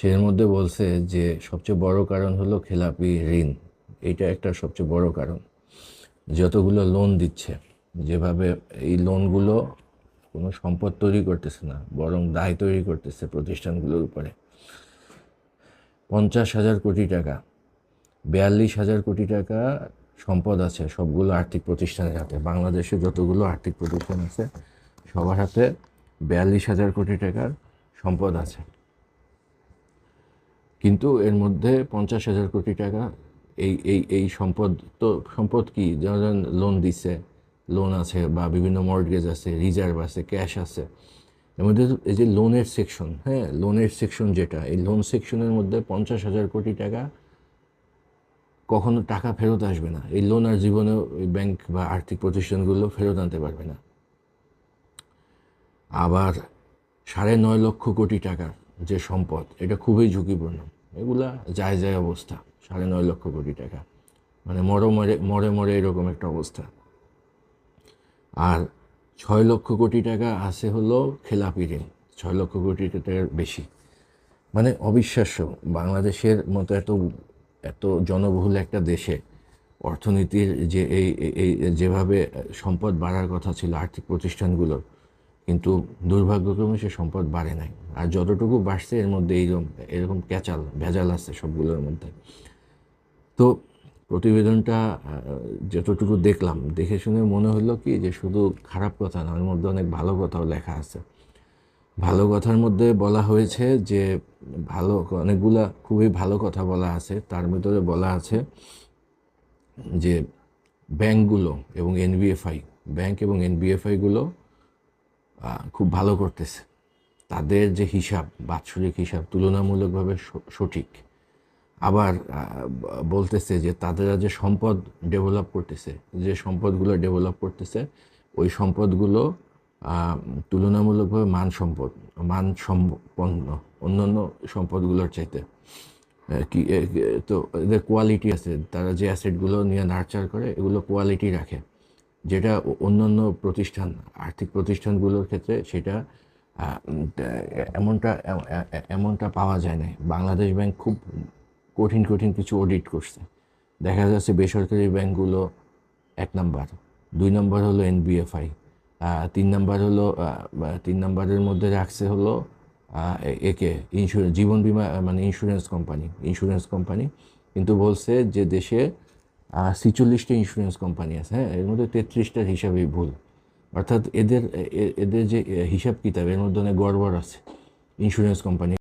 সে এর মধ্যে বলছে যে সবচেয়ে বড় কারণ হলো খেলাপি ঋণ। এটা একটা সবচেয়ে বড় কারণ। যতগুলো লোন দিচ্ছে, যেভাবে এই লোনগুলো কোনো সম্পদ তৈরি করতেছে না, বরং দায় তৈরি করতেছে প্রতিষ্ঠানগুলোর উপরে। পঞ্চাশ হাজার কোটি টাকা, বিয়াল্লিশ হাজার কোটি টাকা সম্পদ আছে সবগুলো আর্থিক প্রতিষ্ঠানের হাতে। বাংলাদেশে যতগুলো আর্থিক প্রতিষ্ঠান আছে, সবার হাতে বিয়াল্লিশ হাজার কোটি টাকার সম্পদ আছে। কিন্তু এর মধ্যে পঞ্চাশ হাজার কোটি টাকা, এই এই এই সম্পদ তো, সম্পদ কি? যেমন লোন দিছে লোন আছে বা বিভিন্ন মর্টগেজ আছে রিজার্ভ আছে ক্যাশ আছে। এর মধ্যে এই যে লোনের সেকশন হ্যাঁ লোনের সেকশন যেটা, এই লোন সেকশনের মধ্যে পঞ্চাশ হাজার কোটি টাকা কখনো টাকা ফেরত আসবে না। এই লোন আর জীবনেও ওই ব্যাংক বা আর্থিক প্রতিষ্ঠানগুলো ফেরত আনতে পারবে না। আবার সাড়ে নয় লক্ষ কোটি টাকার যে সম্পদ, এটা খুবই ঝুঁকিপূর্ণ। এগুলা যায় যায় অবস্থা, সাড়ে নয় লক্ষ কোটি টাকা। মানে মরে মরে মরে মরে এরকম একটা অবস্থা। আর ছয় লক্ষ কোটি টাকা আছে হলো খেলাপি ঋণ, ছয় লক্ষ কোটি টাকার বেশি। মানে অবিশ্বাস্য, বাংলাদেশের মতো এত এত জনবহুল একটা দেশে অর্থনীতির যে এই যেভাবে সম্পদ বাড়ার কথা ছিল, আর্থিক প্রতিষ্ঠানগুলোর কিন্তু দুর্ভাগ্যক্রমে সে সম্পদ বাড়ে নাই। আর যতটুকু বাড়ছে, এর মধ্যে এইরকম, এরকম ক্যাচাল, ভেজাল আছে সবগুলোর মধ্যে। তো প্রতিবেদনটা যতটুকু দেখলাম, দেখে শুনে মনে হলো কি যে শুধু খারাপ কথা না, ওর মধ্যে অনেক ভালো কথাও লেখা আছে। ভালো কথার মধ্যে বলা হয়েছে যে, ভালো, অনেকগুলা খুবই ভালো কথা বলা আছে। তার ভিতরে বলা আছে যে, ব্যাংকগুলো এবং এনবিএফআই ব্যাংক এবং এনবিএফআইগুলো খুব ভালো করতেছে। তাদের যে হিসাব, বাৎসরিক হিসাব তুলনামূলকভাবে সঠিক। আবার বলতেছে যে তাদের যে সম্পদ ডেভেলপ করতেছে, যে সম্পদগুলো ডেভেলপ করতেছে, ওই সম্পদগুলো তুলনামূলকভাবে মান সম্পদ, মান সম্পন্ন, অন্যান্য সম্পদগুলোর চাইতে। কি তো এদের কোয়ালিটি আছে। তারা যে অ্যাসেটগুলো নিয়ে নার্চার করে, এগুলো কোয়ালিটি রাখে। যেটা অন্যান্য প্রতিষ্ঠান, আর্থিক প্রতিষ্ঠানগুলোর ক্ষেত্রে সেটা এমনটা এমনটা পাওয়া যায় না বাংলাদেশ ব্যাংক খুব কঠিন কঠিন কিছু অডিট করছে। দেখা যাচ্ছে বেসরকারি ব্যাংকগুলো এক নাম্বার, দুই নম্বর হলো এনবিএফআই তিন নাম্বার হলো তিন নাম্বারের মধ্যে রাখছে হলো একে ইন্স্যুরেন্স জীবন বিমা মানে ইন্স্যুরেন্স কোম্পানি ইন্স্যুরেন্স কোম্পানি কিন্তু বলছে যে দেশে ছিচল্লিশটা ইন্স্যুরেন্স কোম্পানি আছে হ্যাঁ? এর মধ্যে তেত্রিশটার হিসাবেই ভুল। অর্থাৎ এদের এদের যে হিসাব কিতাব, এর মধ্যে অনেক গড়বড় আছে ইন্স্যুরেন্স কোম্পানি